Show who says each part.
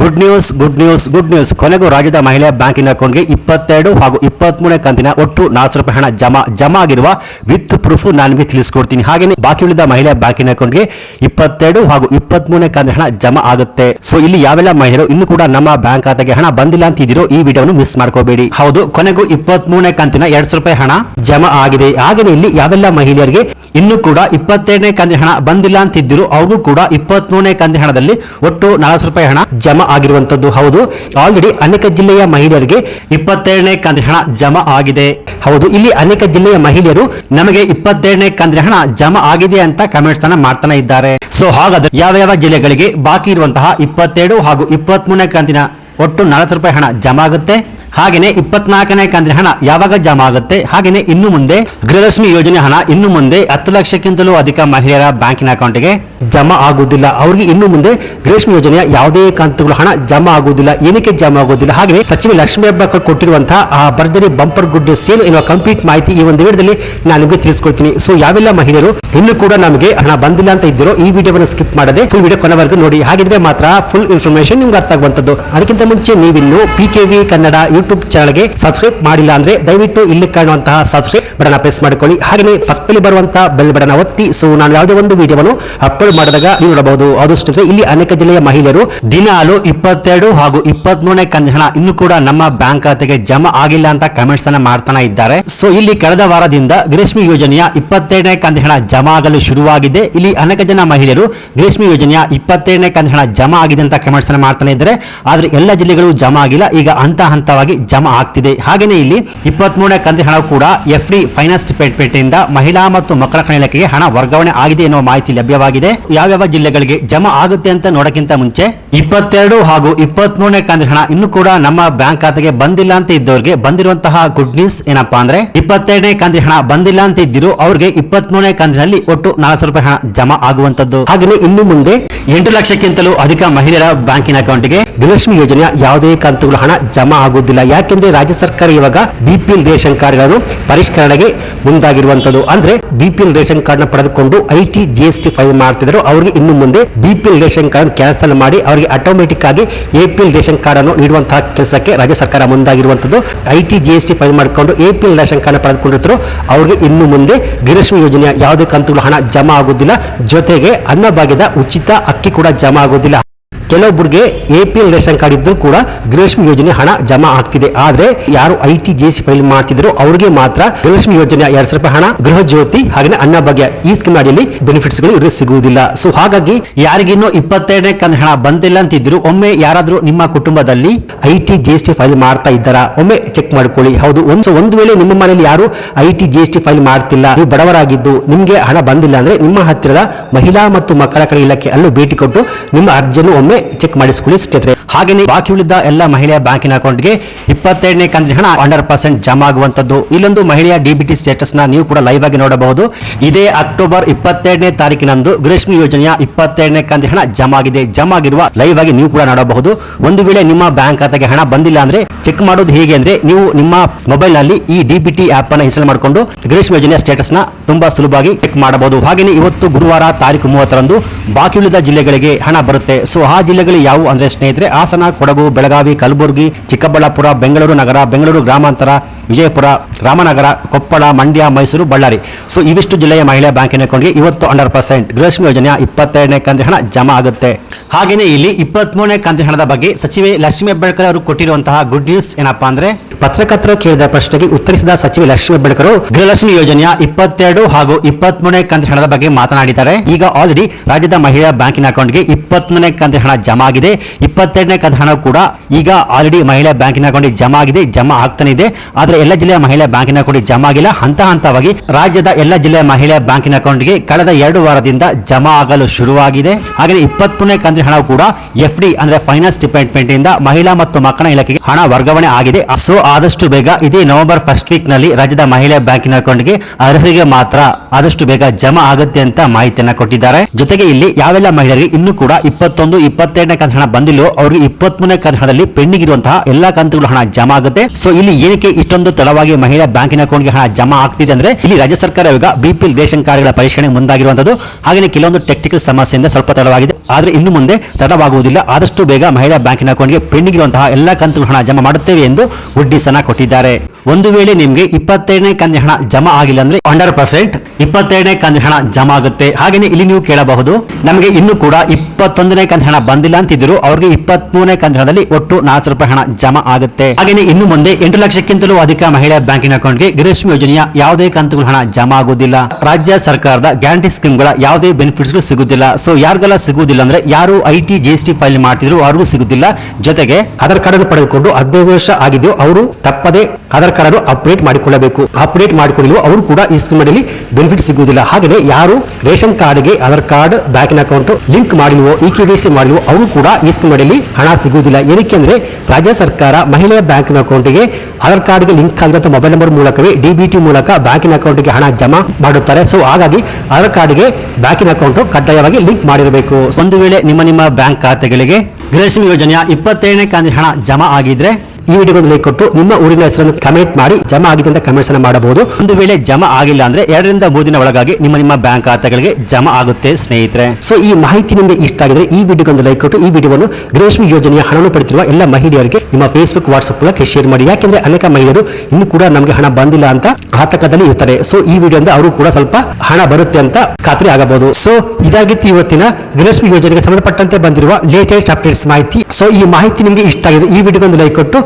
Speaker 1: Good news good news good news ಕೊನೆಗೂ ರಾಜ್ಯದ ಮಹಿಳೆಯ ಬ್ಯಾಂಕಿನ ಅಕೌಂಟ್ಗೆ ಇಪ್ಪತ್ತೆರಡು ಹಾಗೂ ಇಪ್ಪತ್ಮೂರನೇ ಕಂತಿನ ಒಟ್ಟು ನಾಲ್ಕು ರೂಪಾಯಿ ಹಣ ಜಮಾ ಜಮಾ ಆಗಿರುವ ವಿತ್ ಪ್ರೂಫ್ ನಾನು ನಿಮಗೆ ತಿಳಿಸ್ಕೊಡ್ತೀನಿ. ಹಾಗೆಯೇ ಬಾಕಿ ಉಳಿದ ಮಹಿಳೆಯ ಬ್ಯಾಂಕಿನ ಅಕೌಂಟ್ಗೆ ಇಪ್ಪತ್ತೆರಡು ಹಾಗೂ ಇಪ್ಪತ್ಮೂರನೇ ಕಂತಿನ ಹಣ ಜಮಾ ಆಗುತ್ತೆ. ಸೊ ಇಲ್ಲಿ ಯಾವೆಲ್ಲ ಮಹಿಳೆಯರು ಇನ್ನು ಕೂಡ ನಮ್ಮ ಬ್ಯಾಂಕ್ ಖಾತೆಗೆ ಹಣ ಬಂದಿಲ್ಲ ಅಂತ ಇದ್ದೀರೋ ಈ ವಿಡಿಯೋವನ್ನು ಮಿಸ್ ಮಾಡ್ಕೋಬೇಡಿ. ಹೌದು, ಕೊನೆಗೂ ಇಪ್ಪತ್ಮೂರನೇ ಕಂತಿನ ಎರಡ್ ರೂಪಾಯಿ ಹಣ ಜಮಾ ಆಗಿದೆ. ಹಾಗೆಯೇ ಇಲ್ಲಿ ಯಾವೆಲ್ಲ ಮಹಿಳೆಯರಿಗೆ ಇನ್ನು ಕೂಡ ಇಪ್ಪತ್ತೆರಡನೇ ಕಂತಿನ ಹಣ ಬಂದಿಲ್ಲ ಇದ್ದಿರೋ ಅವ್ರಿಗೂ ಕೂಡ ಇಪ್ಪತ್ಮೂರನೇ ಕಂತಿನ ಹಣದಲ್ಲಿ ಒಟ್ಟು ನಾಲ್ಕು ರೂಪಾಯಿ ಹಣ ಜಮಾ ಆಗಿರುವಂತದ್ದು ಹೌದು ಆಲ್ರೆಡಿ ಅನೇಕ ಜಿಲ್ಲೆಯ ಮಹಿಳೆಯರಿಗೆ ಇಪ್ಪತ್ತೆರಡನೇ ಕಂತಿನ ಹಣ ಜಮಾ ಆಗಿದೆ. ಹೌದು, ಇಲ್ಲಿ ಅನೇಕ ಜಿಲ್ಲೆಯ ಮಹಿಳೆಯರು ನಮಗೆ ಇಪ್ಪತ್ತೇಳನೇ ಕಂತಿನ ಹಣ ಜಮಾ ಆಗಿದೆ ಅಂತ ಕಮೆಂಟ್ಸ್ ಅನ್ನ ಮಾಡ್ತಾನೆ ಇದ್ದಾರೆ. ಸೊ ಹಾಗಾದ್ರೆ ಯಾವ ಯಾವ ಜಿಲ್ಲೆಗಳಿಗೆ ಬಾಕಿ ಇರುವಂತಹ ಇಪ್ಪತ್ತೆರಡು ಹಾಗೂ ಇಪ್ಪತ್ಮೂರನೇ ಕಂತಿನ ಒಟ್ಟು ನಾಲ್ಕು ರೂಪಾಯಿ ಹಣ ಜಮಾ ಆಗುತ್ತೆ? ಹಾಗೆಯೇ ಇಪ್ಪತ್ನಾಲ್ಕನೇ ಕಂತಿನ ಹಣ ಯಾವಾಗ ಜಮಾ ಆಗುತ್ತೆ ಹಾಗೆಯೇ ಇನ್ನು ಮುಂದೆ ಗೃಹಲಕ್ಷ್ಮಿ ಯೋಜನೆ ಹಣ ಇನ್ನು ಮುಂದೆ ಹತ್ತು ಲಕ್ಷಕ್ಕಿಂತಲೂ ಅಧಿಕ ಮಹಿಳೆಯರ ಬ್ಯಾಂಕಿನ ಅಕೌಂಟ್ಗೆ ಜಮಾ ಆಗುವುದಿಲ್ಲ. ಅವರಿಗೆ ಇನ್ನು ಮುಂದೆ ಗೃಹಲಕ್ಷ್ಮಿ ಯೋಜನೆಯ ಯಾವುದೇ ಕಂತುಗಳು ಹಣ ಜಮಾ ಆಗುವುದಿಲ್ಲ. ಏನಕ್ಕೆ ಜಮಾ ಆಗುವುದಿಲ್ಲ? ಹಾಗೆ ಸಚಿವ ಲಕ್ಷ್ಮೀ ಹೆಬ್ಬಾಳ್ಕರ್ ಕೊಟ್ಟಿರುವಂತಹ ಆ ಭರ್ಜರಿ ಬಂಪರ್ ಗುಡ್ ಸೇಲ್ ಎನ್ನುವ ಕಂಪ್ಲೀಟ್ ಮಾಹಿತಿ ಈ ಒಂದು ವಿಡಿಯೋದಲ್ಲಿ ನಾನು ನಿಮಗೆ ತಿಳಿಸ್ಕೊಳ್ತೀನಿ ಸೊ ಯಾವೆಲ್ಲ ಮಹಿಳೆಯರು ಇನ್ನು ಕೂಡ ನಮಗೆ ಹಣ ಬಂದಿಲ್ಲ ಅಂತ ಇದ್ದಿರೋ ಈ ವಿಡಿಯೋವನ್ನು ಸ್ಕಿಪ್ ಮಾಡದೆ ಫುಲ್ ವಿಡಿಯೋ ಕೊನೆವರೆಗೂ ನೋಡಿ. ಹಾಗಿದ್ರೆ ಮಾತ್ರ ಫುಲ್ ಇನ್ಫಾರ್ಮೇಶನ್ ನಿಮ್ಗೆ ಅರ್ಥ ಆಗುವಂತದ್ದು ಅದಕ್ಕಿಂತ ಮುಂಚೆ ನೀವಿನ್ನು P K V Kannada YouTube ಚಾನಲ್ಗೆ ಸಬ್ಸ್ಕ್ರೈಬ್ ಮಾಡಿಲ್ಲ ಅಂದ್ರೆ ದಯವಿಟ್ಟು ಇಲ್ಲಿ ಕಾಣುವಂತಹ ಸಬ್ಸ್ಕ್ರೈಬ್ ಬಟನ್ ಪ್ರೆಸ್ ಮಾಡಿಕೊಳ್ಳಿ. ಹಾಗೆಯೇ ಪಕ್ಕದಲ್ಲಿ ಬರುವಂತಹ ಬೆಲ್ ಬಟನ್ ಒತ್ತಿ. ಸೊ ನಾನು ಯಾವುದೇ ಒಂದು ವಿಡಿಯೋವನ್ನು ಅಪ್ಲೋಡ್ ಮಾಡಿದಾಗ ನೀವು ನೋಡಬಹುದು. ಅದಷ್ಟು ಇಲ್ಲಿ ಅನೇಕ ಜಿಲ್ಲೆಯ ಮಹಿಳೆಯರು ದಿನಾಲು ಇಪ್ಪತ್ತೆರಡು ಹಾಗೂ ಇಪ್ಪತ್ಮೂರನೇ ಮೂರನೇ ಹಣ ಇನ್ನು ಕೂಡ ನಮ್ಮ ಬ್ಯಾಂಕ್ ಖಾತೆಗೆ ಜಮಾ ಆಗಿಲ್ಲ ಅಂತ ಕಮೆಂಟ್ಸ್ ಅನ್ನ ಮಾಡ್ತಾನೆ ಇದ್ದಾರೆ. ಸೊ ಇಲ್ಲಿ ಕಳೆದ ವಾರದಿಂದ ಗ್ರೀಷ್ಮಿ ಯೋಜನೆಯ ಇಪ್ಪತ್ತೆರಡನೇ ಹಣ ಜಮಾ ಆಗಲು ಶುರುವಾಗಿದೆ. ಇಲ್ಲಿ ಅನೇಕ ಜನ ಮಹಿಳೆಯರು ಗ್ರೀಷ್ಮಿ ಯೋಜನೆಯ ಇಪ್ಪತ್ತೆರಡನೇ ಹಣ ಜಮಾ ಆಗಿದೆ ಅಂತ ಕಮೆಂಟ್ಸ್ ಅನ್ನ ಮಾಡ್ತಾನೆ ಇದ್ದಾರೆ. ಆದ್ರೆ ಎಲ್ಲ ಜಿಲ್ಲೆಗಳು ಜಮಾ ಆಗಿಲ್ಲ. ಈಗ ಹಂತ ಹಂತವಾಗಿ ಜಮಾ ಆಗ್ತಿದೆ. ಹಾಗೇನೇ ಇಲ್ಲಿ ಇಪ್ಪತ್ಮೂರನೇ ಕಂತಿನ ಹಣ ಕೂಡ ಎಫ್ ಡಿ ಫೈನಾನ್ಸ್ ಪೇಟೆಯಿಂದ ಮಹಿಳಾ ಮತ್ತು ಮಕ್ಕಳ ಕಣ ಇಲಾಖೆಗೆ ಹಣ ವರ್ಗಾವಣೆ ಆಗಿದೆ ಎನ್ನುವ ಮಾಹಿತಿ ಲಭ್ಯವಾಗಿದೆ. ಯಾವ್ಯಾವ ಜಿಲ್ಲೆಗಳಿಗೆ ಜಮಾ ಆಗುತ್ತೆ ಅಂತ ನೋಡಕ್ಕಿಂತ ಮುಂಚೆ ಇಪ್ಪತ್ತೆರಡು ಹಾಗೂ ಇಪ್ಪತ್ಮೂರನೇ ಕಂತಿನ ಹಣ ಇನ್ನು ಕೂಡ ನಮ್ಮ ಬ್ಯಾಂಕ್ ಖಾತೆಗೆ ಬಂದಿಲ್ಲ ಅಂತ ಇದ್ದವರಿಗೆ ಬಂದಿರುವಂತಹ ಗುಡ್ ನ್ಯೂಸ್ ಏನಪ್ಪಾ ಅಂದ್ರೆ ಇಪ್ಪತ್ತೆರಡನೇ ಕಂತಿನ ಹಣ ಬಂದಿಲ್ಲ ಅಂತ ಇದ್ದಿರು ಅವ್ರಿಗೆ ಇಪ್ಪತ್ಮೂರನೇ ಕಂತಿನಲ್ಲಿ ಒಟ್ಟು ನಾಲ್ಕು ರೂಪಾಯಿ ಹಣ ಜಮಾ ಆಗುವಂತದ್ದು ಹಾಗೆಯೇ ಇನ್ನು ಮುಂದೆ ಎಂಟು ಲಕ್ಷಕ್ಕಿಂತಲೂ ಅಧಿಕ ಮಹಿಳೆಯರ ಬ್ಯಾಂಕಿನ ಅಕೌಂಟ್ಗೆ ಗೃಹಲಕ್ಷ್ಮಿ ಯೋಜನೆಯ ಯಾವುದೇ ಕಂತುಗಳ ಹಣ ಜಮಾ ಆಗುವುದಿಲ್ಲ. ಯಾಕೆಂದ್ರೆ ರಾಜ್ಯ ಸರ್ಕಾರ ಇವಾಗ ಬಿಪಿಎಲ್ ರೇಷನ್ ಕಾರ್ಡ್ಗಳನ್ನು ಪರಿಷ್ಕರಣೆಗೆ ಮುಂದಾಗಿರುವಂತದ್ದು. ಅಂದ್ರೆ ಬಿಪಿಎಲ್ ರೇಷನ್ ಕಾರ್ಡ್ನ ಪಡೆದುಕೊಂಡು ಐಟಿ ಜಿಎಸ್ಟಿ ಫೈಲ್ ಮಾಡ್ತಿದ್ರು ಅವರಿಗೆ ಇನ್ನು ಮುಂದೆ ಬಿಪಿಎಲ್ ರೇಷನ್ ಕಾರ್ಡ್ ಕ್ಯಾನ್ಸಲ್ ಮಾಡಿ ಅವರಿಗೆ ಆಟೋಮೆಟಿಕ್ ಆಗಿ ಎಪಿಎಲ್ ರೇಷನ್ ಕಾರ್ಡ್ ಅನ್ನು ನೀಡುವಂತಹ ಕೆಲಸಕ್ಕೆ ರಾಜ್ಯ ಸರ್ಕಾರ ಮುಂದಾಗಿರುವಂತದ್ದು. ಐಟಿ ಜಿಎಸ್ಟಿ ಫೈಲ್ ಮಾಡಿಕೊಂಡು ಎಪಿಎಲ್ ರೇಷನ್ ಕಾರ್ಡ್ ಪಡೆದುಕೊಂಡಿರ್ತರು ಅವರಿಗೆ ಇನ್ನು ಮುಂದೆ ಗೃಹಲಕ್ಷ್ಮಿ ಯೋಜನೆಯ ಯಾವುದೇ ಕಂತುಗಳು ಹಣ ಜಮಾ ಆಗುವುದಿಲ್ಲ. ಜೊತೆಗೆ ಅನ್ನಭಾಗ್ಯದ ಉಚಿತ ಅಕ್ಕಿ ಕೂಡ ಜಮಾ ಆಗುವುದಿಲ್ಲ. ಕೆಲವೊಬ್ಬರಿಗೆ ಎಪಿಎಲ್ ರೇಷನ್ ಕಾರ್ಡ್ ಇದ್ದರೂ ಕೂಡ ಗೃಹಲಕ್ಷ್ಮಿ ಯೋಜನೆ ಹಣ ಜಮಾ ಆಗ್ತಿದೆ. ಆದರೆ ಯಾರು I T J C file ಮಾಡ್ತಿದ್ರು ಅವರಿಗೆ ಮಾತ್ರ ಗೃಹಲಕ್ಷ್ಮಿ ಯೋಜನೆ ಎರಡು ಸಾವಿರ ರೂಪಾಯಿ ಹಣ, ಗೃಹ ಜ್ಯೋತಿ ಹಾಗೆ ಅನ್ನಭಾಗ್ಯ ಈ ಸ್ಕೀಮ್ ಅಡಿಯಲ್ಲಿ ಬೆನಿಫಿಟ್ಸ್ಗಳು ಇವರಿಗೆ ಸಿಗುವುದಿಲ್ಲ. ಸೊ ಹಾಗಾಗಿ ಯಾರಿಗಿನ್ನೂ ಇಪ್ಪತ್ತೆರಡನೇ ಕಂದ ಹಣ ಬಂದಿಲ್ಲ ಅಂತಿದ್ರು, ಒಮ್ಮೆ ಯಾರಾದರೂ ನಿಮ್ಮ ಕುಟುಂಬದಲ್ಲಿ I T G S T file ಮಾಡ್ತಾ ಇದ್ದಾರಾ? ಒಮ್ಮೆ ಚೆಕ್ ಮಾಡ್ಕೊಳ್ಳಿ. ಹೌದು, ಒಂದು ಒಂದು ವೇಳೆ ನಿಮ್ಮ ಮನೆಯಲ್ಲಿ ಯಾರು I T G S T file ಮಾಡ್ತಿಲ್ಲ, ನೀವು ಬಡವರಾಗಿದ್ದು, ನಿಮಗೆ ಹಣ ಬಂದಿಲ್ಲ ಅಂದ್ರೆ ನಿಮ್ಮ ಹತ್ತಿರದ ಮಹಿಳಾ ಮತ್ತು ಮಕ್ಕಳ ಕಡೆ ಇಲಾಖೆ ಅಲ್ಲೂ ಭೇಟಿ ಕೊಟ್ಟು ನಿಮ್ಮ ಅರ್ಜಿಯನ್ನು ಒಮ್ಮೆ ಚೆಕ್ ಮಾಡಿಸ್ಕೊಳ್ಳಿ ಸ್ನೇಹಿತರೆ ಹಾಗೆಯೇ ಬಾಕಿ ಉಳಿದ ಎಲ್ಲ ಮಹಿಳೆಯ ಬ್ಯಾಂಕಿನ ಅಕೌಂಟ್ಗೆ ಇಪ್ಪತ್ತೆರಡನೇ ಕಂತಿನ ಹಣ ಹಂಡ್ರೆಡ್ ಪರ್ಸೆಂಟ್ ಜಮಾ ಆಗುವಂತದ್ದು ಇಲ್ಲೊಂದು ಮಹಿಳೆಯ ಡಿಬಿಟಿ ಸ್ಟೇಟಸ್ನ ನೀವು ಕೂಡ ಲೈವ್ ಆಗಿ ನೋಡಬಹುದು. ಇದೇ ಅಕ್ಟೋಬರ್ ಇಪ್ಪತ್ತೆರಡನೇ ತಾರೀಕಿನಂದು ಗೃಹಶ್ಮಿ ಯೋಜನೆಯ ಇಪ್ಪತ್ತೆರಡನೇ ಕಂತಿನ ಹಣ ಜಮಾ ಆಗಿದೆ. ಜಮಾ ಆಗಿರುವ ಲೈವ್ ಆಗಿ ನೀವು ಕೂಡ ನೋಡಬಹುದು. ಒಂದು ವೇಳೆ ನಿಮ್ಮ ಬ್ಯಾಂಕ್ ಖಾತೆಗೆ ಹಣ ಬಂದಿಲ್ಲ ಅಂದ್ರೆ ಚೆಕ್ ಮಾಡೋದು ಹೇಗೆ ಅಂದ್ರೆ ನೀವು ನಿಮ್ಮ ಮೊಬೈಲ್ನಲ್ಲಿ ಈ ಡಿಬಿಟಿ ಆಪ್ ಅನ್ನು ಇನ್ಸ್ಟಾಲ್ ಮಾಡಿಕೊಂಡು ಗೃಹಶ್ಮಿ ಯೋಜನೆಯ ಸ್ಟೇಟಸ್ನ ತುಂಬಾ ಸುಲಭವಾಗಿ ಚೆಕ್ ಮಾಡಬಹುದು. ಹಾಗೆಯೇ ಇವತ್ತು ಗುರುವಾರ ತಾರೀಕು ಮೂವತ್ತರಂದು ಬಾಕಿ ಉಳಿದ ಜಿಲ್ಲೆಗಳಿಗೆ ಹಣ ಬರುತ್ತೆ. ಸೊ ಆ ಜಿಲ್ಲೆಗಳು ಯಾವುವು ಅಂದ್ರೆ ಸ್ನೇಹಿತರೆ ಹಾಸನ ಕೊಡಗು ಬೆಳಗಾವಿ ಕಲಬುರಗಿ ಚಿಕ್ಕಬಳ್ಳಾಪುರ ಬೆಂಗಳೂರು ನಗರ ಬೆಂಗಳೂರು ಗ್ರಾಮಾಂತರ ವಿಜಯಪುರ, ರಾಮನಗರ, ಕೊಪ್ಪಳ, ಮಂಡ್ಯ, ಮೈಸೂರು, ಬಳ್ಳಾರಿ. ಸೊ ಇವಿಷ್ಟು ಜಿಲ್ಲೆಯ ಮಹಿಳಾ ಬ್ಯಾಂಕಿನ ಅಕೌಂಟ್ಗೆ ಇವತ್ತು ಹಂಡ್ರೆಡ್ ಪರ್ಸೆಂಟ್ ಗೃಹಲಕ್ಷ್ಮಿ ಯೋಜನೆಯ ಇಪ್ಪತ್ತೆರಡನೇ ಕಂತಿನ ಹಣ ಜಮಾ ಆಗುತ್ತೆ. ಹಾಗೆಯೇ ಇಲ್ಲಿ ಇಪ್ಪತ್ಮೂರನೇ ಕಂತಿನ ಹಣದ ಬಗ್ಗೆ ಸಚಿವೆ ಲಕ್ಷ್ಮೀ ಹೆಬ್ಬಾಳ್ಕರ್ ಅವರು ಕೊಟ್ಟಿರುವಂತಹ ಗುಡ್ ನ್ಯೂಸ್ ಏನಪ್ಪಾ ಅಂದ್ರೆ ಪತ್ರಕರ್ತರು ಕೇಳಿದ ಪ್ರಶ್ನೆಗೆ ಉತ್ತರಿಸಿದ ಸಚಿವೆ ಲಕ್ಷ್ಮೀ ಹೆಬ್ಬಾಳ್ಕರ್ ಗೃಹಲಕ್ಷ್ಮಿ ಯೋಜನೆಯ ಇಪ್ಪತ್ತೆರಡು ಹಾಗೂ ಇಪ್ಪತ್ಮೂರನೇ ಕಂತಿನ ಹಣದ ಬಗ್ಗೆ ಮಾತನಾಡಿದ್ದಾರೆ. ಈಗ ಆಲ್ರೆಡಿ ರಾಜ್ಯದ ಮಹಿಳಾ ಬ್ಯಾಂಕಿನ ಅಕೌಂಟ್ಗೆ ಇಪ್ಪತ್ಮೂರನೇ ಕಂತಿನ ಹಣ ಜಮಾ ಆಗಿದೆ. ಇಪ್ಪತ್ತೆರಡನೇ ಕಂತಿನ ಹಣ ಕೂಡ ಈಗ ಆಲ್ರೆಡಿ ಮಹಿಳಾ ಬ್ಯಾಂಕಿನ ಅಕೌಂಟ್ಗೆ ಜಮಾ ಆಗಿದೆ, ಜಮಾ ಆಗ್ತಾನೆ ಇದೆ. ಆದ್ರೆ ಎಲ್ಲ ಜಿಲ್ಲೆಯ ಮಹಿಳಾ ಬ್ಯಾಂಕಿನ ಕೂಡ ಜಮಾ ಆಗಿಲ್ಲ. ಹಂತ ಹಂತವಾಗಿ ರಾಜ್ಯದ ಎಲ್ಲ ಜಿಲ್ಲೆಯ ಮಹಿಳಾ ಬ್ಯಾಂಕಿನ ಅಕೌಂಟ್ಗೆ ಕಳೆದ ಎರಡು ವಾರದಿಂದ ಜಮಾ ಆಗಲು ಶುರುವಾಗಿದೆ. ಹಾಗೆ ಇಪ್ಪತ್ಮೂರನೇ ಕಂತಿನ ಹಣ ಕೂಡ ಎಫ್ ಡಿ ಅಂದ್ರೆ ಫೈನಾನ್ಸ್ ಡಿಪಾರ್ಟ್ಮೆಂಟ್ ಇಂದ ಮಹಿಳಾ ಮತ್ತು ಮಕ್ಕಳ ಇಲಾಖೆಗೆ ಹಣ ವರ್ಗಾವಣೆ ಆಗಿದೆ. ಸೊ, ಆದಷ್ಟು ಬೇಗ ಇದೇ ನವೆಂಬರ್ ಫಸ್ಟ್ ವೀಕ್ನಲ್ಲಿ ರಾಜ್ಯದ ಮಹಿಳಾ ಬ್ಯಾಂಕಿನ ಅಕೌಂಟ್ಗೆ ಅರ್ಹರಿಗೆ ಮಾತ್ರ ಆದಷ್ಟು ಬೇಗ ಜಮಾ ಆಗುತ್ತೆ ಅಂತ ಮಾಹಿತಿಯನ್ನ ಕೊಟ್ಟಿದ್ದಾರೆ. ಜೊತೆಗೆ ಇಲ್ಲಿ ಯಾವೆಲ್ಲ ಮಹಿಳೆಯರಿಗೆ ಇನ್ನೂ ಕೂಡ ಇಪ್ಪತ್ತೊಂದು, ಇಪ್ಪತ್ತೆರಡನೇ ಕಂತು ಹಣ ಬಂದಿಲ್ಲೋ ಅವರಿಗೆ ಇಪ್ಪತ್ಮೂರನೇ ಕಂತು ಹಣದಲ್ಲಿ ಪೆಂಡಿಂಗ್ ಇರುವಂತಹ ಎಲ್ಲಾ ಕಂತುಗಳು ಹಣ ಜಮಾ ಆಗುತ್ತೆ. ಸೊ, ಇಲ್ಲಿ ಏನಕ್ಕೆ ಇಷ್ಟೊಂದು ತಡವಾಗಿ ಮಹಿಳಾ ಬ್ಯಾಂಕಿನ ಅಕೌಂಟ್ಗೆ ಹಣ ಜಮಾ ಆಗ್ತಿದೆ ಅಂದ್ರೆ ಇಲ್ಲಿ ರಾಜ್ಯ ಸರ್ಕಾರ ಈಗ ಬಿಪಿಎಲ್ ರೇಷನ್ ಕಾರ್ಡ್ಗಳ ಪರಿಷ್ಕರಣೆ ಮುಂದಾಗಿರುವಂತದ್ದು ಹಾಗೆ ಕೆಲವೊಂದು ಟೆಕ್ನಿಕಲ್ ಸಮಸ್ಯೆಯಿಂದ ಸ್ವಲ್ಪ ತಡವಾಗಿದೆ. ಆದ್ರೆ ಇನ್ನು ಮುಂದೆ ತಡವಾಗುವುದಿಲ್ಲ. ಆದಷ್ಟು ಬೇಗ ಮಹಿಳಾ ಬ್ಯಾಂಕಿನ ಅಕೌಂಟ್ಗೆ ಪೆಂಡಿಂಗ್ ಇರುವಂತಹ ಎಲ್ಲ ಕಂತುಗಳ ಹಣ ಜಮಾ ಮಾಡುತ್ತೇವೆ ಎಂದು ಉಡ್ಡಿಸನ ಕೊಟ್ಟಿದ್ದಾರೆ. ಒಂದು ವೇಳೆ ನಿಮಗೆ ಇಪ್ಪತ್ತೇಳನೇ ಕಂತಿನ ಹಣ ಜಮಾ ಆಗಿಲ್ಲ ಅಂದ್ರೆ ಹಂಡ್ರೆಡ್ ಪರ್ಸೆಂಟ್ ಇಪ್ಪತ್ತೇಳನೇ ಕಂತಿನ ಹಣ ಜಮಾ ಆಗುತ್ತೆ. ಹಾಗೆಯೇ ಇಲ್ಲಿ ನೀವು ಕೇಳಬಹುದು, ನಮಗೆ ಇನ್ನು ಕೂಡ ಇಪ್ಪತ್ತೊಂದನೇ ಕಂತಿನ ಹಣ ಬಂದಿಲ್ಲ ಅಂತಿದ್ರು ಅವ್ರಿಗೆ ಇಪ್ಪತ್ಮೂರನೇ ಕಂತಿನ ಹಣದಲ್ಲಿ ಒಟ್ಟು ನಾಲ್ಕು ರೂಪಾಯಿ ಹಣ ಜಮಾ ಆಗುತ್ತೆ. ಹಾಗೆಯೇ ಇನ್ನು ಮುಂದೆ ಎಂಟು ಲಕ್ಷಕ್ಕಿಂತಲೂ ಅಧಿಕ ಮಹಿಳಾ ಬ್ಯಾಂಕಿನ ಅಕೌಂಟ್ಗೆ ಗೃಹಲಕ್ಷ್ಮಿ ಯೋಜನೆಯ ಯಾವುದೇ ಕಂತುಗಳ ಹಣ ಜಮಾ ಆಗುವುದಿಲ್ಲ. ರಾಜ್ಯ ಸರ್ಕಾರದ ಗ್ಯಾರಂಟಿ ಸ್ಕೀಮ್ಗಳ ಯಾವುದೇ ಬೆನಿಫಿಟ್ಸ್ ಸಿಗುದಿಲ್ಲ ಸೊ ಯಾರಿಗೆಲ್ಲ ಸಿಗುವುದಿಲ್ಲ ಅಂದ್ರೆ ಯಾರು I T, G S T file ಮಾಡ್ತಿದ್ರು ಅವ್ರಿಗೂ ಸಿಗುದಿಲ್ಲ ಜೊತೆಗೆ ಆಧಾರ್ ಕಾರ್ಡ್ ಪಡೆದುಕೊಂಡು ಹದಿನೈದು ವರ್ಷ ಆಗಿದ್ದು ಅವರು ತಪ್ಪದೆ ಆಧಾರ್ ಅನ್ನು ಅಪ್ಡೇಟ್ ಮಾಡಿಕೊಳ್ಳಬೇಕು. ಅಪ್ಡೇಟ್ ಮಾಡಿಕೊಳ್ಳಲು ಅವರು ಕೂಡ ಈ ಸ್ಕೀಮ್ ಅಡಿಯಲ್ಲಿ ಬೆನಿಫಿಟ್ ಸಿಗುವುದಿಲ್ಲ. ಹಾಗೆಯೇ ಯಾರು ರೇಷನ್ ಕಾರ್ಡ್ಗೆ ಆಧಾರ್ ಕಾರ್ಡ್, ಬ್ಯಾಂಕಿನ ಅಕೌಂಟ್ ಲಿಂಕ್ ಮಾಡಿಲ್ವೋ ಇ ಕೆ ಸಿ ಮಾಡಿಲ್ವೋ, ಅವರು ಕೂಡ ಈ ಸ್ಕೀಮ್ ಅಡಿಯಲ್ಲಿ ಹಣ ಸಿಗುವುದಿಲ್ಲ. ಏನಕ್ಕೆ ಅಂದ್ರೆ ರಾಜ್ಯ ಸರ್ಕಾರ ಮಹಿಳೆಯ ಬ್ಯಾಂಕಿನ ಅಕೌಂಟ್ಗೆ ಆಧಾರ್ ಕಾರ್ಡ್ಗೆ ಲಿಂಕ್ ಆಗಿರುವಂತಹ ಮೊಬೈಲ್ ನಂಬರ್ ಮೂಲಕವೇ ಡಿ ಬಿ ಟಿ ಮೂಲಕ ಬ್ಯಾಂಕಿನ ಅಕೌಂಟ್ಗೆ ಹಣ ಜಮಾ ಮಾಡುತ್ತಾರೆ. ಸೊ ಹಾಗಾಗಿ ಆಧಾರ್ ಕಾರ್ಡ್ಗೆ ಬ್ಯಾಂಕಿನ ಅಕೌಂಟ್ ಕಡ್ಡಾಯವಾಗಿ ಲಿಂಕ್ ಮಾಡಿರಬೇಕು. ಒಂದು ವೇಳೆ ನಿಮ್ಮ ನಿಮ್ಮ ಬ್ಯಾಂಕ್ ಖಾತೆಗಳಿಗೆ ಗೃಹಲಕ್ಷ್ಮಿ ಯೋಜನೆಯ ಇಪ್ಪತ್ತೇಳನೇ ಕಾಂತಿ ಹಣ ಜಮಾ ಆಗಿದ್ರೆ ಈ ವಿಡಿಯೋಗೊಂದು ಲೈಕ್ ಕೊಟ್ಟು ನಿಮ್ಮ ಊರಿನ ಹೆಸರನ್ನು ಕಮೆಂಟ್ ಮಾಡಿ, ಜಮಾ ಆಗಿದೆ ಅಂತ ಕಮೆಂಟ್ಸ್ ಅನ್ನು ಮಾಡಬಹುದು. ಒಂದು ವೇಳೆ ಜಮಾ ಆಗಿಲ್ಲ ಅಂದ್ರೆ ಎರಡರಿಂದ ಮೂರು ದಿನ ಒಳಗಾಗಿ ನಿಮ್ಮ ನಿಮ್ಮ ಬ್ಯಾಂಕ್ ಖಾತೆಗಳಿಗೆ ಜಮಾ ಆಗುತ್ತೆ, ಸ್ನೇಹಿತರೆ. ಸೊ ಈ ಮಾಹಿತಿ ನಿಮಗೆ ಇಷ್ಟ ಆಗಿದ್ರೆ ಈ ವಿಡಿಯೋಗೊಂದು ಲೈಕ್ ಕೊಟ್ಟು, ಈ ವಿಡಿಯೋವನ್ನು ಗ್ರೇಷ್ಮಿ ಯೋಜನೆಯ ಹಣವನ್ನು ಪಡೆದಿರುವ ಎಲ್ಲ ಮಹಿಳೆಯರಿಗೆ ನಿಮ್ಮ ಫೇಸ್ಬುಕ್ ವಾಟ್ಸ್ಆಪ್ ಮೂಲಕ ಶೇರ್ ಮಾಡಿ. ಯಾಕೆಂದ್ರೆ ಅನೇಕ ಮಹಿಳೆಯರು ಇನ್ನು ಕೂಡ ನಮಗೆ ಹಣ ಬಂದಿಲ್ಲ ಅಂತ ಆತಂಕದಲ್ಲಿ ಇರ್ತಾರೆ. ಸೊ ಈ ವಿಡಿಯೋದಿಂದ ಅವರು ಕೂಡ ಸ್ವಲ್ಪ ಹಣ ಬರುತ್ತೆ ಅಂತ ಖಾತ್ರಿ ಆಗಬಹುದು. ಸೊ ಇದಾಗಿತ್ತು ಇವತ್ತಿನ ಗೃಹಲಕ್ಷ್ಮಿ ಯೋಜನೆಗೆ ಸಂಬಂಧಪಟ್ಟಂತೆ ಬಂದಿರುವ ಲೇಟೆಸ್ಟ್ ಅಪ್ಡೇಟ್ಸ್ ಮಾಹಿತಿ. ಸೊ ಈ ಮಾಹಿತಿ ನಿಮಗೆ ಇಷ್ಟ ಆಗಿದೆ ಈ ವಿಡಿಯೋಗೊಂದು ಲೈಕ್ ಕೊಟ್ಟು